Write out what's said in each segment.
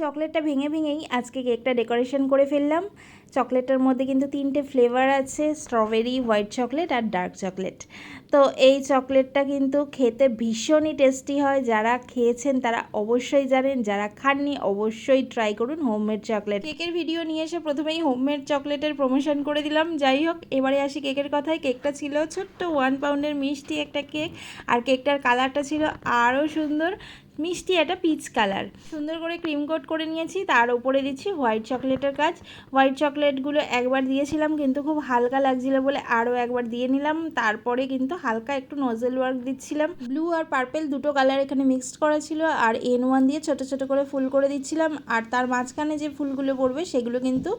চকলেটটা ভেঙে ভেঙেই আজকে কেকটা ডেকোরেশন করে ফেললাম। চকলেটের মধ্যে কিন্তু তিনটে ফ্লেভার আছে, স্ট্রবেরি, হোয়াইট চকলেট আর ডার্ক চকলেট। তো এই চকলেটটা কিন্তু খেতে ভীষণই টেস্টি হয়। যারা খেয়েছেন তারা অবশ্যই জানেন, যারা খাননি অবশ্যই ট্রাই করুন হোমমেড চকলেট কেকের ভিডিও নিয়ে এসে প্রথমেই হোমমেড চকলেটের প্রমোশন করে দিলাম। যাই হোক, এবারে আসি কেকের কথায়। কেকটা ছিল ছোট্ট ওয়ান পাউন্ডের মিষ্টি একটা কেক। আর কেকটার কালারটা ছিল আরও সুন্দর। মিষ্টি একটা পিচ কালার সুন্দর করে ক্রিম কোট করে নিয়েছি, তার উপরে দিচ্ছি হোয়াইট চকলেটের কাজ। হোয়াইট চকলেটগুলো একবার দিয়েছিলাম, কিন্তু খুব হালকা লাগছিল বলে আরও একবার দিয়ে নিলাম। তারপরে কিন্তু হালকা একটু নজেল ওয়ার্ক দিচ্ছিলাম। ব্লু আর পার্পেল দুটো কালার এখানে মিক্সড করা ছিল, আর এন ওয়ান দিয়ে ছোট ছোট করে ফুল করে দিচ্ছিলাম। আর তার মাঝখানে যে ফুলগুলো পড়বে, সেগুলো কিন্তু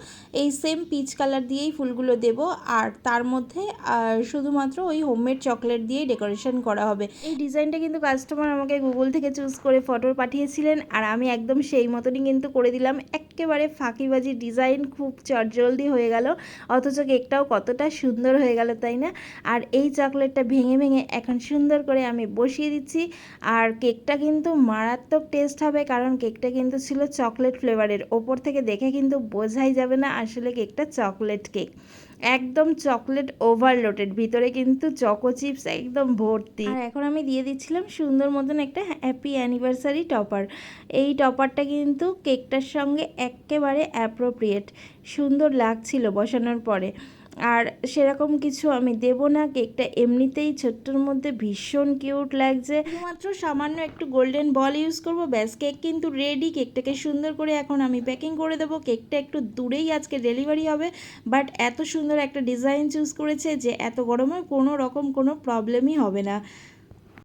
এই সেম পিচ কালার দিয়েই ফুলগুলো দেব। আর তার মধ্যে শুধুমাত্র ওই হোমমেড চকলেট দিয়েই ডেকোরেশন করা হবে। এই ডিজাইনটা কিন্তু কাস্টমার আমাকে গুগল থেকে চুজ করে ফটো পাঠিয়েছিলেন আর আমি একদম সেই মতনই কিন্তু করে দিলাম। একেবারে ফাঁকিবাজি ডিজাইন খুব চটজলদি হয়ে গেল, অথচ কেকটাও কতটা সুন্দর হয়ে গেল, তাই না? আর এই চকলেটটা ভেঙে ভেঙে এখন সুন্দর করে আমি বসিয়ে দিচ্ছি। আর কেকটা কিন্তু মারাত্মক টেস্ট হবে, কারণ কেকটা কিন্তু ছিল চকলেট ফ্লেভারের ওপর থেকে দেখে কিন্তু বোঝাই যাবে না আসলে কেকটা চকলেট কেক একদম চকলেট ওভারলোডেড। ভিতরে কিন্তু চকো চিপস একদম ভর্তি। আর এখন আমি দিয়ে দিচ্ছিলাম সুন্দর মতন একটা হ্যাপি অ্যানিভার্সারি টপার। এই টপারটা কিন্তু কেকটার সঙ্গে একেবারে অ্যাপ্রোপ্রিয়েট। সুন্দর লাগছিল বসানোর পরে। আর সেরকম কিছু আমি দেব না। কেকটা এমনিতেই ছোট্টর মধ্যে ভীষণ কিউট লাগছে। মাত্র সামান্য একটু গোল্ডেন বল ইউজ করব। ব্যাস, কেক কিন্তু রেডি কেকটাকে সুন্দর করে এখন আমি প্যাকিং করে দেবো। কেকটা একটু দূরেই আজকে ডেলিভারি হবে। বাট এত সুন্দর একটা ডিজাইন চুজ করেছে যে এত গরমে কোনো রকম কোনো প্রবলেমই হবে না।